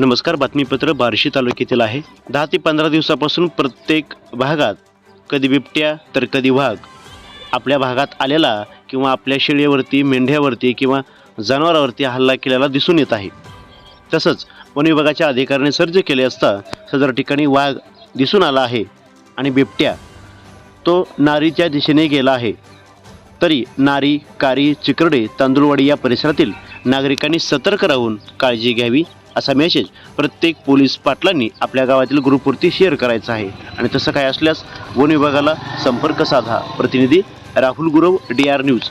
नमस्कार बातमीपत्र बार्शी तालुक्यातील आहे. दहा ते पंधरा दिवसापासून प्रत्येक भागात कधी बिबट्या तर कधी वाघ. आपल्या भागात आलेला किंवा आपल्या शेळीवरती मेंढ्यावरती किंवा जनावरावरती हल्ला केलेला दिसून येत आहे. तसंच वन विभागाच्या अधिकाऱ्याने सर्ज केले असता सदर ठिकाणी वाघ दिसून आला आहे आणि बिबट्या. तो नारीच्या दिशेने गेला आहे. तरी नारी कारी चिकरडे तांदुळवाडी या परिसरातील नागरिकांनी सतर्क राहून काळजी घ्यावी असा मेसेज प्रत्येक पोलीस पाटलांनी आपल्या गावातील ग्रुपवरती शेअर करायचा आहे. आणि तसं काय असल्यास वन विभागाला संपर्क साधा. प्रतिनिधी Rahul Gurav D R news